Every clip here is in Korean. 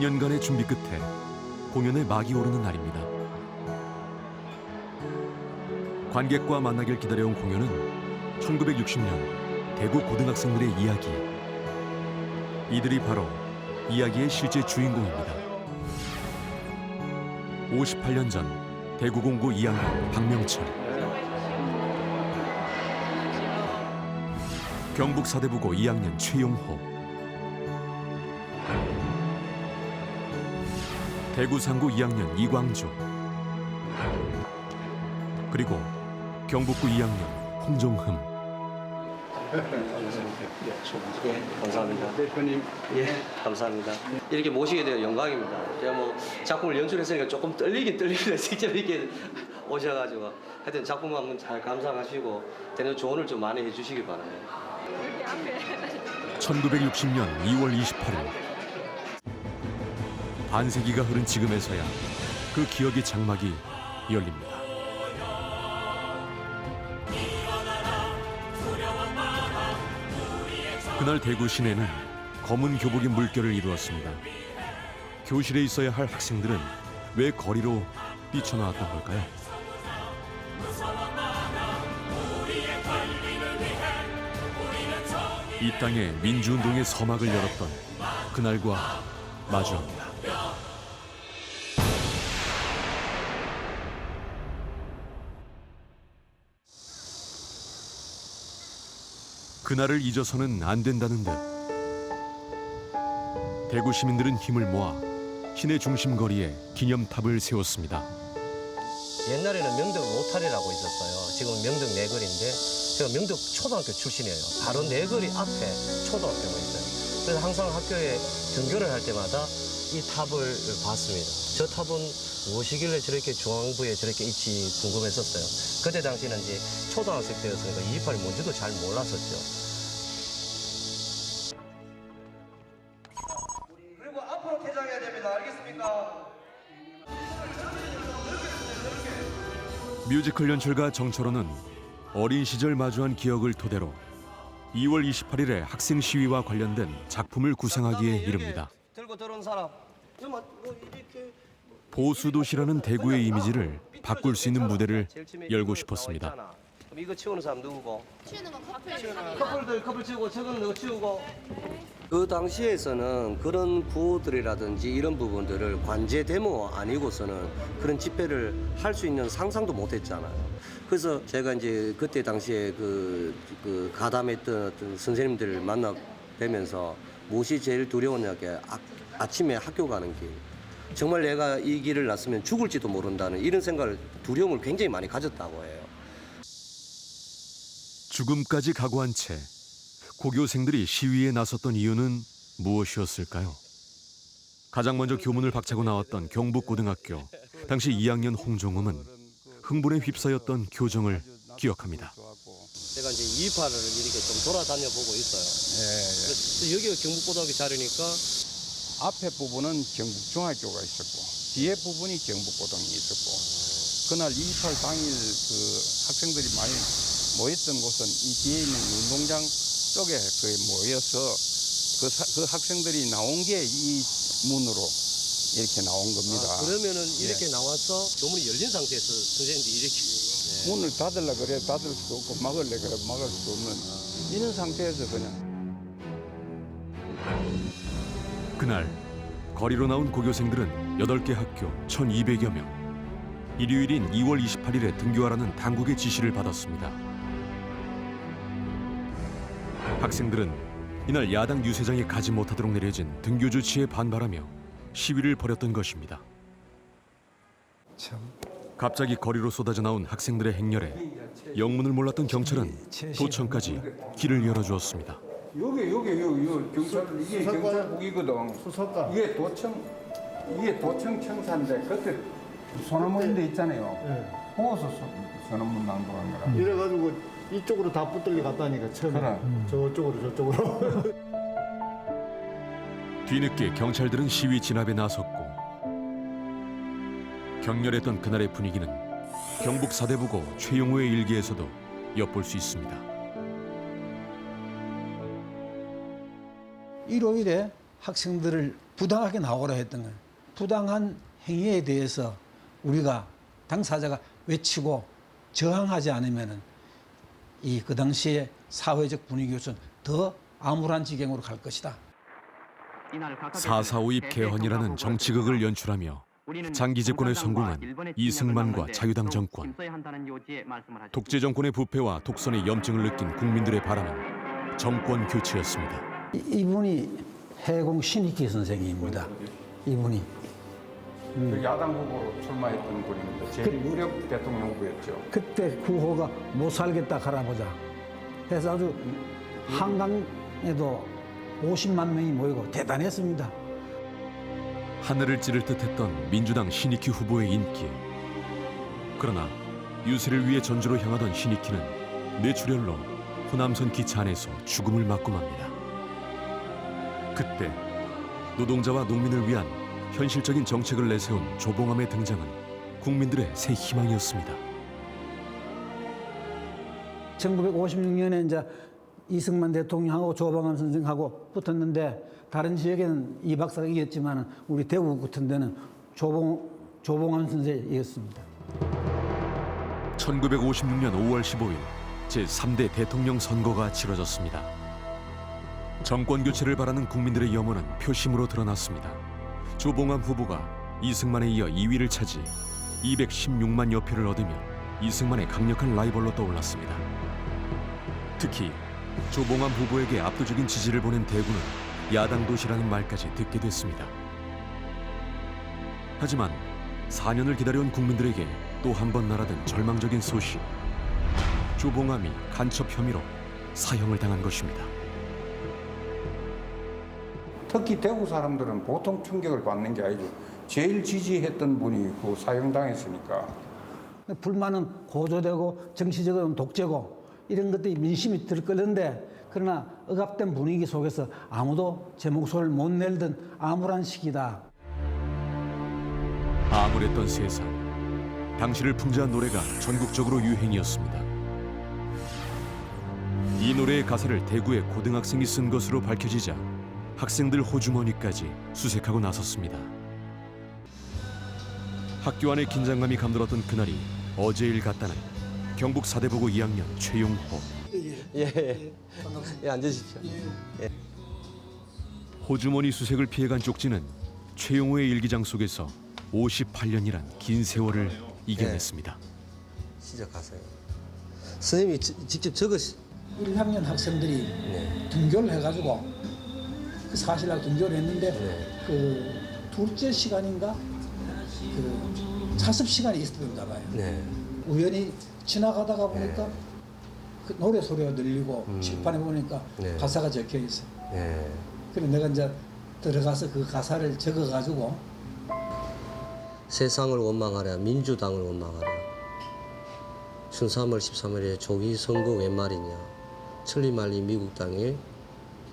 2년간의 준비 끝에 공연의 막이 오르는 날입니다. 관객과 만나길 기다려온 공연은 1960년 대구 고등학생들의 이야기. 이들이 바로 이야기의 실제 주인공입니다. 58년 전 대구공고 2학년 박명철. 경북 사대부고 2학년 최용호. 대구 상고 2학년 이광주. 그리고 경북고 2학년 홍종흠. 예, 감사합니다. 대표님. 예, 감사합니다. 이렇게 모시게 되어 영광입니다. 제가 뭐 작품을 연출했으니까 조금 떨리긴 떨립니다. 직접 이렇게 오셔가지고 하여튼 작품 한번 잘 감상하시고 되는 조언을 좀 많이 해주시기 바랍니다. 1960년 2월 28일 반세기가 흐른 지금에서야 그 기억의 장막이 열립니다. 그날 대구 시내는 검은 교복의 물결을 이루었습니다. 교실에 있어야 할 학생들은 왜 거리로 뛰쳐나왔던 걸까요? 이 땅에 민주운동의 서막을 열었던 그날과 마주합니다. 그날을 잊어서는 안 된다는 듯 대구 시민들은 힘을 모아 시내 중심 거리에 기념탑을 세웠습니다. 옛날에는 명덕 로타리라고 있었어요. 지금은 명덕 내거리인데 제가 명덕 초등학교 출신이에요. 바로 내거리 앞에 초등학교가 있어요. 그래서 항상 학교에 등교를 할 때마다 이 탑을 봤습니다. 저 탑은 무엇이길래 저렇게 중앙부에 저렇게 있지 궁금했었어요. 그때 당시는 이제 초등학생 때였으니까 228이 뭔지도 잘 몰랐었죠. 그리고 앞으로 퇴장해야 됩니다. 알겠습니까? 뮤지컬 연출가 정철호는 어린 시절 마주한 기억을 토대로 2월 28일에 학생 시위와 관련된 작품을 구상하기에 이릅니다. 들고 들어온 사람. 보수 도시라는 대구의 이미지를 바꿀 수 있는 무대를 열고 싶었습니다. 그럼 이거 치우는 사람 누구고? 치우는 건 커플 커플들 커플 치우고 저거는 너 치우고. 그 당시에서는 그런 구호들이라든지 이런 부분들을 관제 데모 아니고서는 그런 집회를 할 수 있는 상상도 못했잖아요. 그래서 제가 이제 그때 당시에 그, 그 가담했던 어떤 선생님들을 만나 뵈면서 무엇이 제일 두려웠냐 게 아, 아침에 학교 가는 길. 정말 내가 이 길을 났으면 죽을지도 모른다는 이런 생각을 두려움을 굉장히 많이 가졌다고 해요. 죽음까지 각오한 채 고교생들이 시위에 나섰던 이유는 무엇이었을까요? 가장 먼저 교문을 박차고 나왔던 경북고등학교 당시 2학년 홍종음은 흥분에 휩싸였던 교정을 기억합니다. 제가 이제 228을 이렇게 좀 돌아다녀 보고 있어요. 그래서 여기가 경북고등학교 자리니까 앞에 부분은 경북중학교가 있었고 뒤에 부분이 경북고등이 있었고 그날 28 당일 그 학생들이 많이 모였던 곳은 이 뒤에 있는 운동장 쪽에 거의 모여서 그, 사- 그 학생들이 나온 게 이 문으로 이렇게 나온 겁니다. 아, 그러면은 이렇게 나와서 교문이 열린 상태에서 선생님들이 이렇게 문을 닫으려 그래 닫을 수도 없고 막을래 그래 막을 수도 없는. 이런 상태에서 그냥 그날 거리로 나온 고교생들은 8개 학교 1,200여 명. 일요일인 2월 28일에 등교하라는 당국의 지시를 받았습니다. 학생들은 이날 야당 유세장에 가지 못하도록 내려진 등교 조치에 반발하며 시위를 벌였던 것입니다. 갑자기 거리로 쏟아져 나온 학생들의 행렬에 영문을 몰랐던 경찰은 도청까지 길을 열어주었습니다. 여기 여기 여기 여기 경찰 이게 경찰국이거든. 수석관. 이게 도청 이게 도청 청사인데 그때 소나무 인데 있잖아요. 보고서 소- 소나무 낭독한 거라. 이래가지고 이쪽으로 다 붙들려 갔다니까 처음에 그래. 저쪽으로 저쪽으로 뒤늦게 경찰들은 시위 진압에 나섰고 격렬했던 그날의 분위기는 경북 사대부고 최용호의 일기에서도 엿볼 수 있습니다. 일요일에 학생들을 부당하게 나오라 했던 거예요. 부당한 행위에 대해서 우리가 당사자가 외치고 저항하지 않으면은 이 그 당시에 사회적 분위기로서는 더 암울한 지경으로 갈 것이다. 4.4.5입 개헌이라는 정치극을 연출하며 장기 집권에 성공한 이승만과 자유당 정권. 독재 정권의 부패와 독선의 염증을 느낀 국민들의 바람은 정권 교체였습니다. 이- 이분이 해공 신익희 선생입니다. 이분이 그 야당 후보로 출마했던 분입니다. 제일 유력 대통령 후보였죠. 그때 구호가 못 살겠다 갈아보자. 해서 아주 한강에도 50만 명이 모이고 대단했습니다. 하늘을 찌를 듯했던 민주당 신익희 후보의 인기. 그러나 유세를 위해 전주로 향하던 신익희는 뇌출혈로 호남선 기차 안에서 죽음을 맞고 맙니다. 그때 노동자와 농민을 위한 현실적인 정책을 내세운 조봉암의 등장은 국민들의 새 희망이었습니다. 1956년에 이제 이승만 대통령하고 조방암 선생하고 붙었는데 다른 지역에는 이 박사가 이겼지만 우리 대구 같은 데는 조봉 조봉암 선생이 이겼습니다. 1956년 5월 15일 제3대 대통령 선거가 치러졌습니다. 정권 교체를 바라는 국민들의 염원은 표심으로 드러났습니다. 조봉암 후보가 이승만에 이어 2위를 차지 216만 여 표를 얻으며 이승만의 강력한 라이벌로 떠올랐습니다. 특히 조봉암 후보에게 압도적인 지지를 보낸 대구는 야당 도시라는 말까지 듣게 됐습니다. 하지만 4년을 기다려온 국민들에게 또 한 번 날아든 절망적인 소식. 조봉암이 간첩 혐의로 사형을 당한 것입니다. 특히 대구 사람들은 보통 충격을 받는 게 아니죠. 제일 지지했던 분이 그 사형당했으니까 불만은 고조되고 정치적으로는 독재고 이런 것들이 민심이 들끓는데 그러나 억압된 분위기 속에서 아무도 제 목소리를 못 내던 암울한 시기다. 암울했던 세상. 당시를 풍자한 노래가 전국적으로 유행이었습니다. 이 노래의 가사를 대구의 고등학생이 쓴 것으로 밝혀지자 학생들 호주머니까지 수색하고 나섰습니다. 학교 안의 긴장감이 감돌았던 그날이 어제 일 같다는 경북 사대보고 2학년 최용호. 예, 예. 예, 앉으십시오. 호주머니 수색을 피해간 쪽지는 최용호의 일기장 속에서 58년이란 긴 세월을 이겨냈습니다. 시작하세요. 선생님이 지- 직접 적으시. 1학년 학생들이 네. 등교를 해가지고 그 사실하고 등교를 했는데 네. 그 둘째 시간인가 그 자습 시간이 있었던가 봐요. 네. 우연히 지나가다가 보니까 그 노래 소리가 들리고 칠판에 보니까 음. 네. 가사가 적혀 있어. 요 네. 그래서 내가 이제 들어가서 그 가사를 적어가지고 세상을 원망하랴 민주당을 원망하랴 춘3월 13일에 조기 선거 웬 말이냐 천리말리 미국 땅에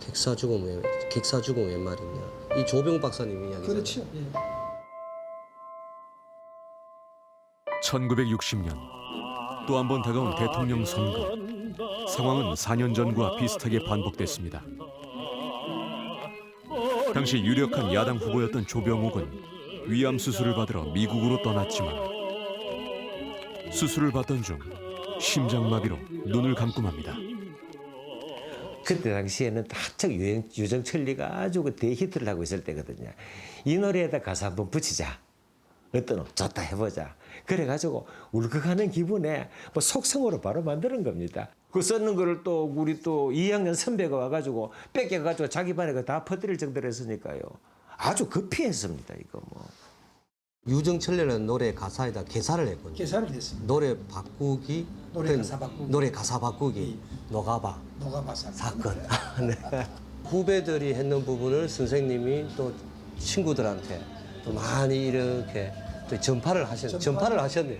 객사 죽음 웬 객사 죽음 웬 말이냐 이 조병 박사님 이야기잖아요. 그렇죠. 예. 1960년 또 한 번 다가온 대통령 선거. 상황은 4년 전과 비슷하게 반복됐습니다. 당시 유력한 야당 후보였던 조병옥은 위암 수술을 받으러 미국으로 떠났지만 수술을 받던 중 심장마비로 눈을 감고 맙니다. 그때 당시에는 한창 유행, 유정철리가 아주 그 대히트를 하고 있을 때거든요. 이 노래에다 가사 한번 붙이자. 어떤 놈 좋다 해보자. 그래가지고 울컥하는 기분에 뭐 속성으로 바로 만드는 겁니다. 그 썼는 거를 또 우리 또 2학년 선배가 와가지고 뺏겨가지고 자기 반에 그다 퍼뜨릴 정도로 했으니까요. 아주 급히 했습니다, 이거 뭐. 유정철이라는 노래 가사에다 개사를 했거든요. 계산을 했습니다. 노래 바꾸기 노래 또는 가사 바꾸기. 노래 가사 바꾸기 노가바 노가바사. 사건 네. 후배들이 했는 부분을 선생님이 또 친구들한테 또 많이 이렇게 또 전파를 하셨 전파? 전파를 하셨네요.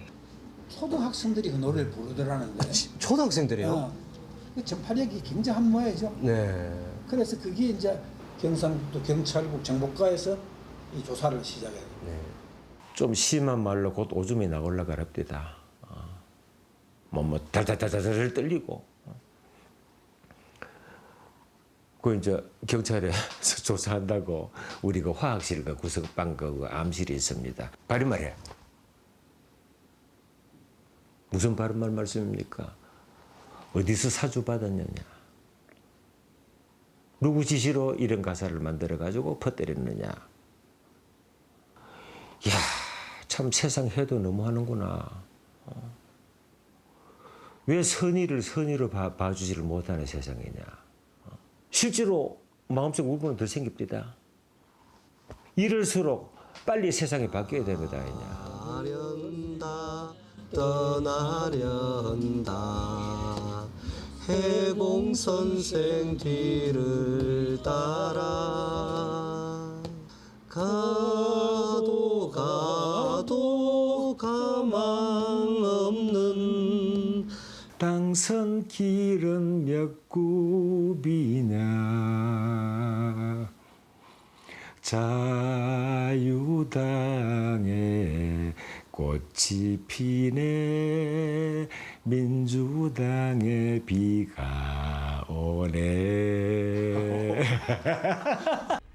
초등학생들이 그 노래를 부르더라는데. 초등학생들이요? 어, 그 전파력이 굉장한 모양이죠. 네. 그래서 그게 이제 경상북도 경찰국 정보과에서 이 조사를 시작해요. 좀 심한 말로 곧 오줌이 나올라 가랍디다. 뭐, 뭐, 달달달달달 떨리고. 어. 그 이제 경찰에 조사한다고 우리 그 화학실과 구석방과 그 암실이 있습니다. 바리 말이야. 무슨 바른 말 말씀입니까? 어디서 사주 받았느냐? 누구 지시로 이런 가사를 만들어 가지고 퍼뜨렸느냐? 야, 참 세상 해도 너무 하는구나. 어? 왜 선의를 선의로 봐, 봐주지를 못하는 세상이냐? 어? 실제로 마음속 울분은 더 생깁니다. 이럴수록 빨리 세상이 바뀌어야 됩니다. 떠나련다 떠나련다 해공 선생 뒤를 따라 가도 가도 가망 없는 땅선 길은 몇 굽이냐? 자유당에 꽃이 피네 민주당에 비가 오네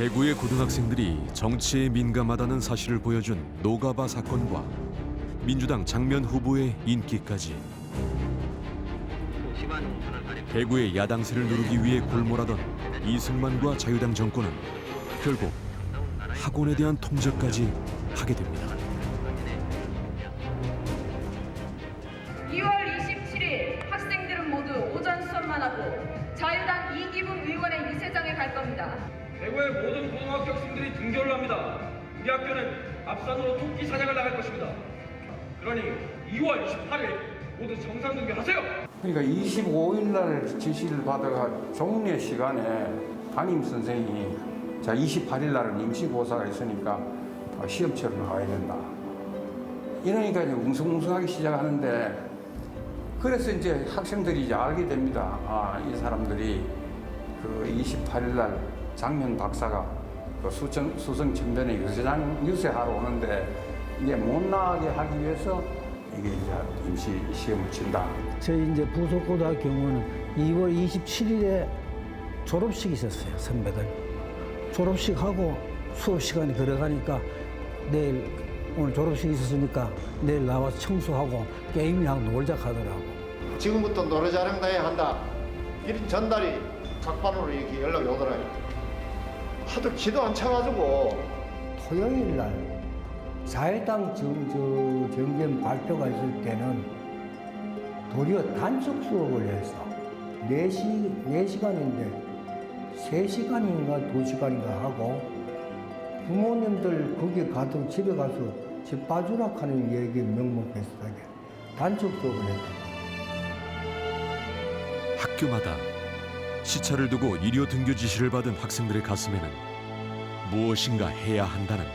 대구의 고등학생들이 정치에 민감하다는 사실을 보여준 노가바 사건과 민주당 장면 후보의 인기까지 대구의 야당세를 누르기 위해 골몰하던 이승만과 자유당 정권은 결국 학원에 대한 통제까지 하게 됩니다. 토끼 사냥을 나갈 것입니다. 그러니 2월 28일 모두 정상 등교하세요. 그러니까 25일 날 지시를 받아가 종례 시간에 담임 선생이 자 28일 날은 임시고사가 있으니까 어, 시험 치러 나가야 된다. 이러니까 이제 웅성웅성하기 시작하는데 그래서 이제 학생들이 이제 알게 됩니다. 아, 이 사람들이 그 28일 날 장면 박사가 그 수청, 수성 청변에 유세장 유세하러 오는데 이게 못 나가게 하기 위해서 이게 이제 임시 시험을 친다. 저희 이제 부속고등학교 경우는 2월 27일에 졸업식이 있었어요, 선배들. 졸업식 하고 수업 시간에 들어가니까 내일 오늘 졸업식이 있었으니까 내일 나와서 청소하고 게임이랑 놀자 하더라고. 지금부터 노래자랑 다해야 한다. 이런 전달이 각반으로 이렇게 연락이 오더라고요. 하도 기도 안 차가지고 토요일 날 자유당 정, 저, 정견 발표가 있을 때는 도리어 단축 수업을 해서 4시, 4시간인데 3시간인가 2시간인가 하고 부모님들 거기 가도 집에 가서 집 빠주라 하는 얘기 명목했어요. 단축 수업을 했다. 학교마다 시차를 두고 일요 등교 지시를 받은 학생들의 가슴에는 무엇인가 해야 한다는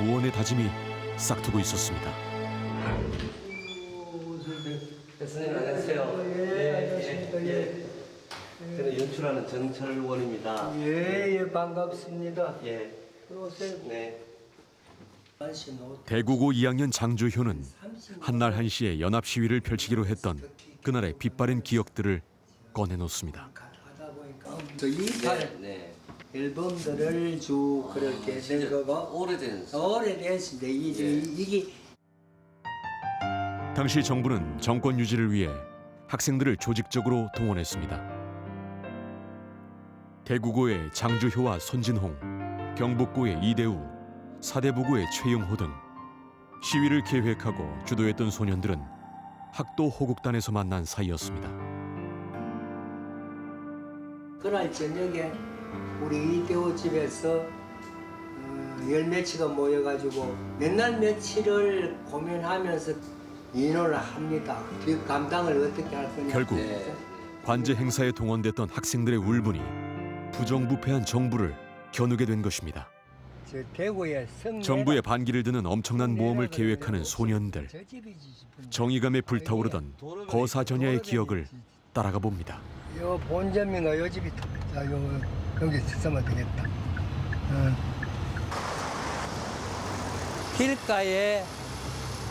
무언의 다짐이 싹트고 있었습니다. 교수님 안녕하세요. 예, 예, 예. 저는 연출하는 정철원입니다. 예, 예, 반갑습니다. 예, 들어오세요. 네. 대구고 2학년 장주효는 한날 한시에 연합 시위를 펼치기로 했던 그날의 빛바랜 기억들을 꺼내놓습니다. 하다 보니까 저 이팔 네, 네. 앨범들을 쭉 그렇게 된 거가 오래된 오래됐습니다. 이게, 예. 이게 당시 정부는 정권 유지를 위해 학생들을 조직적으로 동원했습니다. 대구고의 장주효와 손진홍, 경북고의 이대우, 사대부고의 최영호 등 시위를 계획하고 주도했던 소년들은 학도 호국단에서 만난 사이였습니다. 그날 저녁에 우리 이대호 집에서 어, 열 며칠가 모여가지고 몇 날 며칠을 고민하면서 인원을 합니다. 그 감당을 어떻게 할 거냐. 결국 네. 관제 행사에 동원됐던 학생들의 울분이 부정부패한 정부를 겨누게 된 것입니다. 저 대구의 성 정부의 반기를 드는 엄청난 모험을 계획하는 소년들. 정의감에 불타오르던 거사전야의 기억을 따라가 봅니다. 요 본점인가 요 집이 자, 요 여기 쓰면 되겠다. 어. 길가에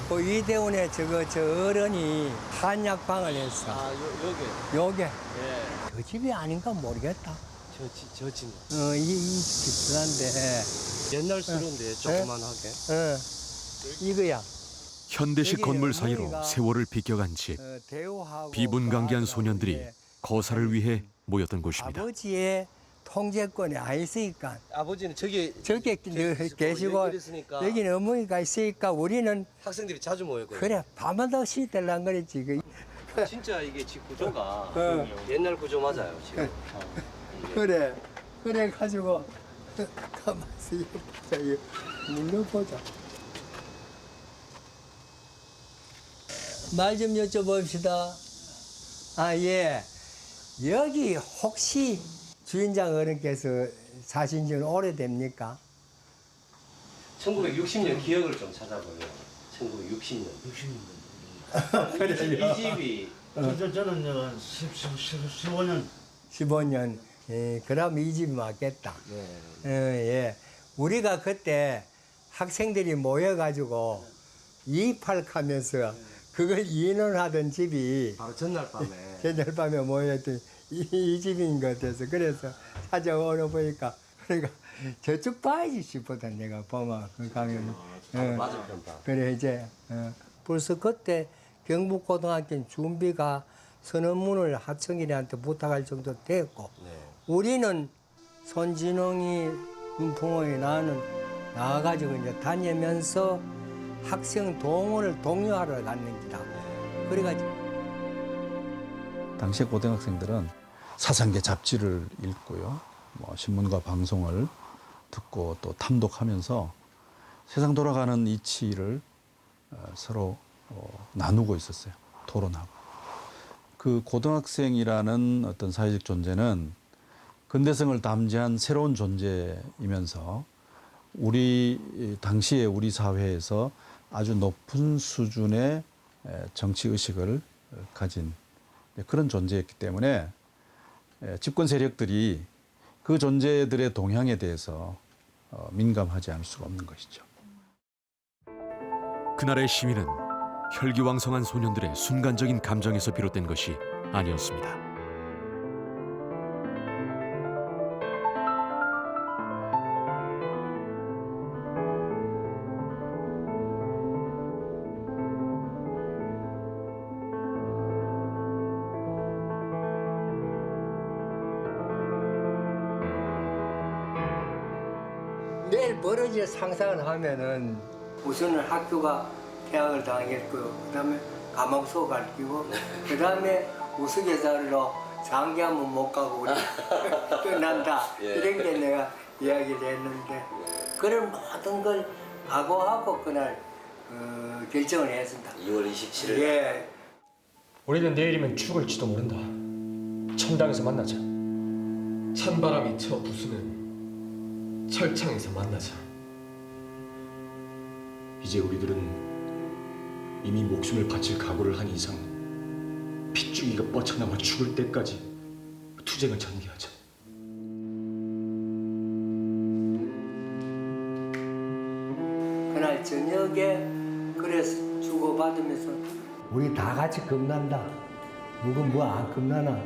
그 이대훈의 저거 저 어른이 한약방을 했어. 아, 요, 요게. 요게 예. 그 집이 아닌가 모르겠다. 저, 지- 저 집. 어, 이, 이 비슷한데. 옛날 수로인데 조그만하게. 어, 이거야. 현대식 건물 사이로 세월을 비껴간 집. 어, 그 소년들이 거사를 위해 모였던 곳입니다. 아버지의 통제권이 안 있으니까 아버지는 저기 저기 늘 계시고 여기 있으니까 여기는 어머니가 있으니까 우리는 학생들이 자주 모였거든요. 그래 밤마다 시들란 그랬지. 그. 진짜 이게 집 구조가 어. 옛날 구조 맞아요 지금. 그래 그래 가지고 보자 이거 물려보자 말 좀 여쭤봅시다 아 예 여기 혹시 주인장 어른께서 사신 지는 오래됩니까? 1960년 기억을 좀 찾아보면 1960년. 60년. 그래 이 집이 저, 저는 10, 10, 15년 15년 예, 그럼 이집 맞겠다 어, 예. 우리가 그때 학생들이 모여가지고 이팔하면서 그걸 인원하던 집이 바로 전날 밤에 저녁 밤에 모였더니 이, 이 집인 것 같아서 그래서 찾아오러 보니까 그러니까 저쪽 봐야지 싶었다 내가 보면 그 강연 어, 맞은편 방. 그래 이제 어, 벌써 그때 경북고등학교 준비가 선언문을 하청일한테 부탁할 정도 됐고 네. 우리는 손진홍이 부모이 나는 나와가지고 이제 다니면서 학생 동호를 독려하러 갔는기다. 그래가지고 당시에 고등학생들은 사상계 잡지를 읽고요, 뭐 신문과 방송을 듣고 또 탐독하면서 세상 돌아가는 이치를 어, 서로 어, 나누고 있었어요. 토론하고. 그 고등학생이라는 어떤 사회적 존재는 근대성을 담지한 새로운 존재이면서 우리 이 당시에 우리 사회에서 아주 높은 수준의 에, 정치 의식을 어, 가진 그런 존재였기 때문에 에, 집권 세력들이 그 존재들의 동향에 대해서 어, 민감하지 않을 수가 없는 것이죠. 그날의 시위는 혈기왕성한 소년들의 순간적인 감정에서 비롯된 것이 아니었습니다. 상상을 하면은 우선은 학교가 퇴학을 당했고요. 그다음에 감옥소 갈 끼고 그다음에 우스갯소리로 장기 한번 못 가고 우리 끝난다 예. 이런 게 내가 이야기를 했는데 그런 모든 걸 각오하고 그날 어, 결정을 했습니다. 2월 27일 예. 우리는 내일이면 죽을지도 모른다. 천당에서 만나자. 찬바람이 쳐 부수는 철창에서 만나자. 이제 우리들은 이미 목숨을 바칠 각오를 한 이상 핏줄기가 뻗쳐나와 죽을 때까지 투쟁을 전개하자. 그날 저녁에 그래서 주고받으면서 우리 다 같이 겁난다. 누구 뭐안 겁나나?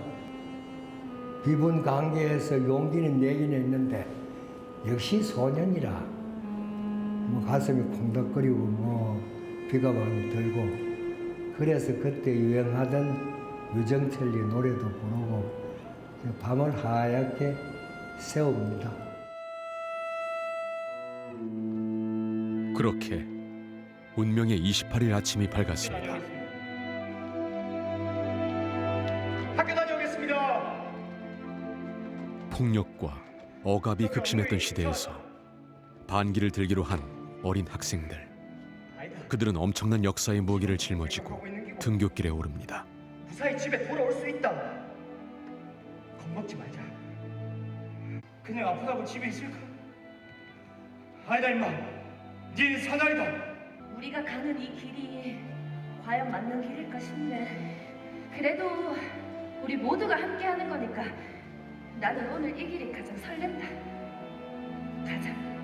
기분 관계에서 용기는 내긴 했는데 역시 소년이라 뭐 가슴이 콩닥거리고 뭐 비가 막 들고 그래서 그때 유행하던 유정철리 노래도 부르고 밤을 하얗게 세웁니다. 그렇게 운명의 28일 아침이 밝았습니다. 학교 다녀오겠습니다. 폭력과 억압이 극심했던 시대에서 반기를 들기로 한 어린 학생들. 그들은 엄청난 역사의 무기를 짊어지고 등굣길에 오릅니다. 무사히 집에 돌아올 수 있다. 겁먹지 말자. 그냥 아프다고 집에 있을까? 아니다 임마. 네 사나이다. 우리가 가는 이 길이 과연 맞는 길일까 싶네. 그래도 우리 모두가 함께 하는 거니까 나는 오늘 이 길이 가장 설렌다. 가자.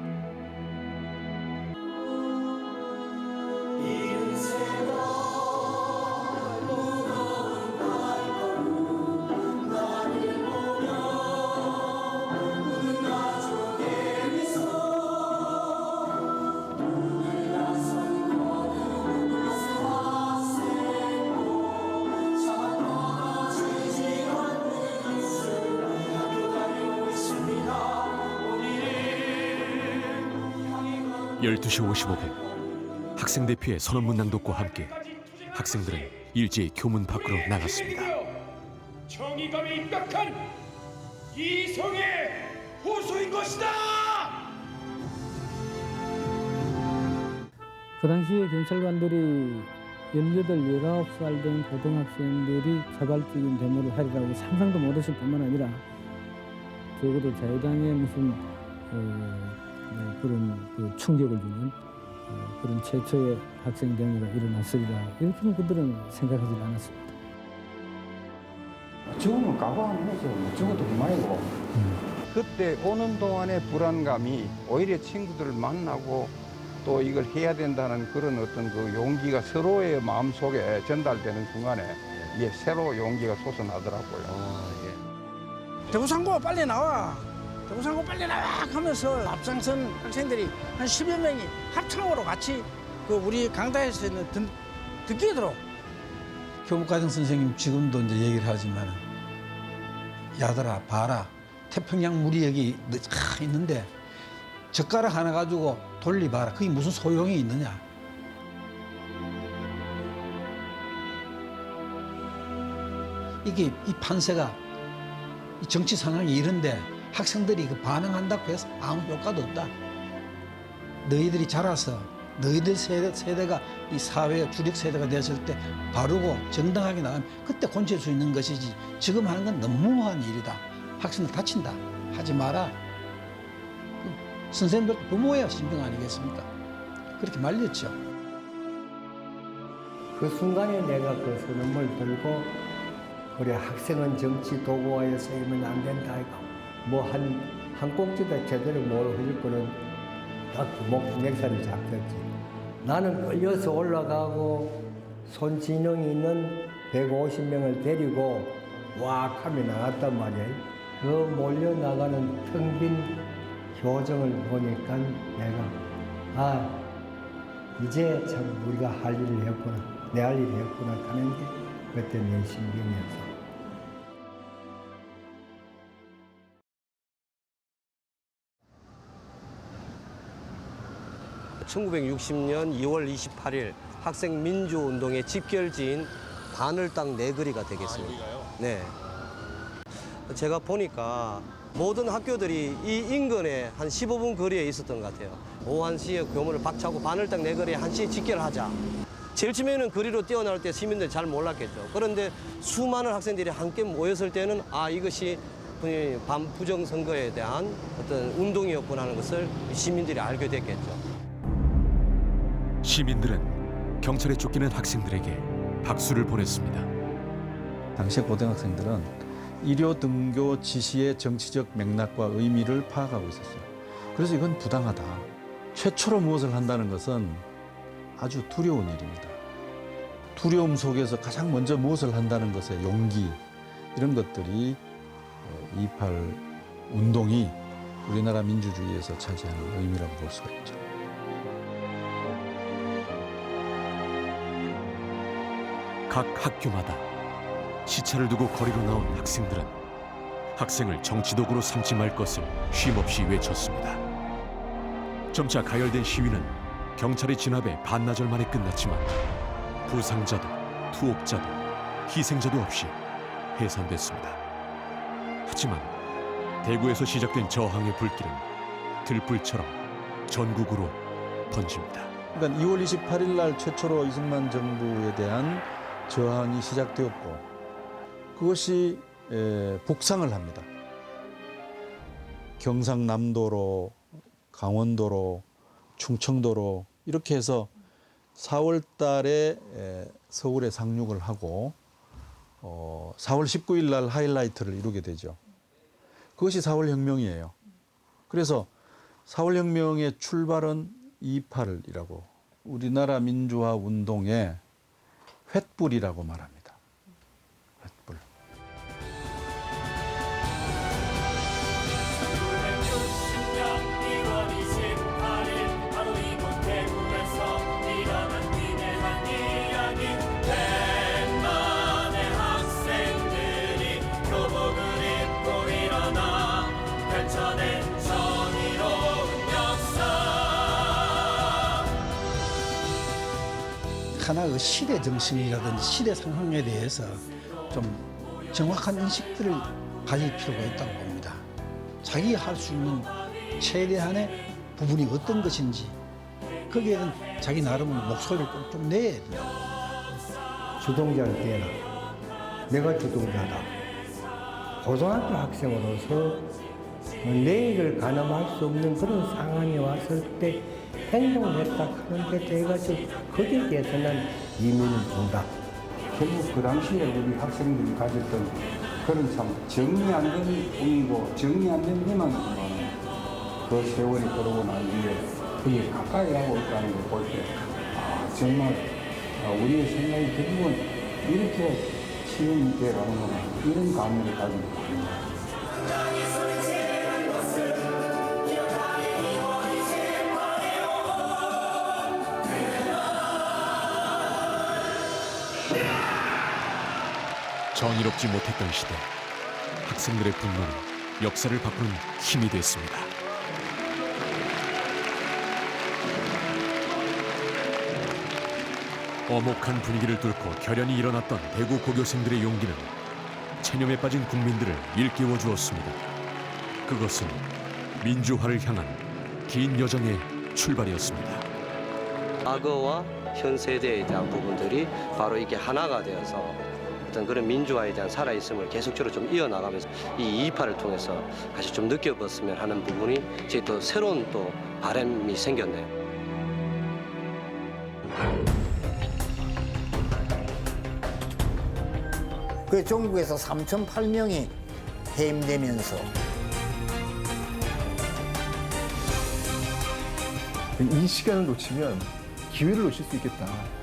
12시 55분 학생 대표의 선언문 낭독과 함께 학생들은 일제히 교문 밖으로 나갔습니다. 정의감에 입각한 이성의 호소인 것이다. 그 당시에 경찰관들이 18, 19살 된 고등학생들이 자발적인 데모를 하리라고 상상도 못했을 뿐만 아니라 적어도 자유당의 무슨 어, 어, 그런 그 충격을 주는 어, 그런 최초의 학생 데모가 일어났으리라 이렇게는 그들은 생각하지 않았습니다. 죽으면 각오하면서 못 죽어도 그만이고 그때 오는 동안의 불안감이 오히려 친구들을 만나고 또 이걸 해야 된다는 그런 어떤 그 용기가 서로의 마음 속에 전달되는 순간에 이게 새로 용기가 솟아나더라고요. 대구 상고 빨리 나와. 대구상고 빨리 나와! 하면서 앞장선 학생들이 한 10여 명이 합창으로 같이 그 우리 강다에서 있는 듣, 듣게 들어. 교육과정 선생님 지금도 이제 얘기를 하지만 야들아 봐라. 태평양 물이 여기 아, 있는데 젓가락 하나 가지고 돌리봐라. 그게 무슨 소용이 있느냐. 이게 이 판세가 이 정치 상황이 이런데 학생들이 그 반응한다고 해서 아무 효과도 없다. 너희들이 자라서 너희들 세대, 세대가 이 사회의 주력 세대가 됐을 때 바르고 정당하게 나가면 그때 고칠 수 있는 것이지 지금 하는 건 너무한 일이다. 학생들 다친다. 하지 마라. 그 선생님들 부모야 신병 아니겠습니까? 그렇게 말렸죠. 그 순간에 내가 그 선언을 들고 그래 학생은 정치 도구화에 쓰이면 안 된다 이거 뭐한 한 꼭지도 제대로 못 흘릴 거는 딱목 맥살이 잡혔지. 나는 끌려서 올라가고 손진영이 있는 150명을 데리고 와 하며 나갔단 말이야. 그 몰려 나가는 텅빈 표정을 보니까 내가 아 이제 참 우리가 할 일을 했구나 내 할 일을 했구나 하는 게 그때 내 신경이었어 1960년 2월 28일 학생 민주운동의 집결지인 바늘땅 내거리가 되겠습니다. 네. 제가 보니까 모든 학교들이 이 인근에 한 15분 거리에 있었던 것 같아요. 오한시의 교문을 박차고 바늘땅 내거리에 한시에 집결하자. 제일 처음에는 거리로 뛰어나올 때 시민들이 잘 몰랐겠죠. 그런데 수많은 학생들이 함께 모였을 때는 아 이것이 반부정 선거에 대한 어떤 운동이었구나 하는 것을 시민들이 알게 됐겠죠. 시민들은 경찰에 쫓기는 학생들에게 박수를 보냈습니다. 당시 고등학생들은 일요 등교 지시의 정치적 맥락과 의미를 파악하고 있었어요. 그래서 이건 부당하다. 최초로 무엇을 한다는 것은 아주 두려운 일입니다. 두려움 속에서 가장 먼저 무엇을 한다는 것의 용기 이런 것들이 28 운동이 우리나라 민주주의에서 차지하는 의미라고 볼 수가 있죠. 각 학교마다 시차를 두고 거리로 나온 학생들은 학생을 정치도구로 삼지 말 것을 쉼없이 외쳤습니다. 점차 가열된 시위는 경찰의 진압에 반나절 만에 끝났지만 부상자도 투옥자도 희생자도 없이 해산됐습니다. 하지만 대구에서 시작된 저항의 불길은 들불처럼 전국으로 번집니다. 그러니까 2월 28일 날 최초로 이승만 정부에 대한 저항이 시작되었고 그것이 에, 북상을 합니다. 경상남도로 강원도로 충청도로 이렇게 해서 4월 달에 에, 서울에 상륙을 하고 어, 4월 19일 날 하이라이트를 이루게 되죠. 그것이 4월 혁명이에요. 그래서 4월 혁명의 출발은 28일이라고 우리나라 민주화 운동의 횃불이라고 말합니다. 하나 그 시대 정신이라든지 시대 상황에 대해서 좀 정확한 인식들을 가질 필요가 있다고 봅니다. 자기가 할수 있는 최대한의 부분이 어떤 것인지 거기에는 자기 나름의 목소리를 꼭 좀 내야 된다고 주동자를 대라. 내가 주동자다. 고등학교 학생으로서 내 일을 가늠할 수 없는 그런 상황이 왔을 때 행동을 했다 하는데 대가지고 거기에 대해서 난 이민을 준다. 결국 그 당시에 우리 학생들이 가졌던 그런 참 정리 안 된 꿈이고 정리 안 된 희망이지만 그 세월이 흐르고 난 뒤에 그게 가까이 하고 있다는 걸 볼 때 아, 정말 아, 우리의 생각이 결국은 이렇게 치유이 돼가는구나 이런 감회를 가지고 있습니다. 정의롭지 못했던 시대 학생들의 분노는 역사를 바꾸는 힘이 됐습니다. 어목한 분위기를 뚫고 결연히 일어났던 대구 고교생들의 용기는 체념에 빠진 국민들을 일깨워 주었습니다. 그것은 민주화를 향한 긴 여정의 출발이었습니다. 과거와 현 세대에 대한 부분들이 바로 이게 하나가 되어서 어떤 그런 민주화에 대한 살아있음을 계속적으로 좀 이어나가면서 이 228을 통해서 다시 좀 느껴봤으면 하는 부분이 이제 또 새로운 또 바람이 생겼네요. 그 전국에서 3,008명이 해임되면서 이 시간을 놓치면 기회를 놓칠 수 있겠다.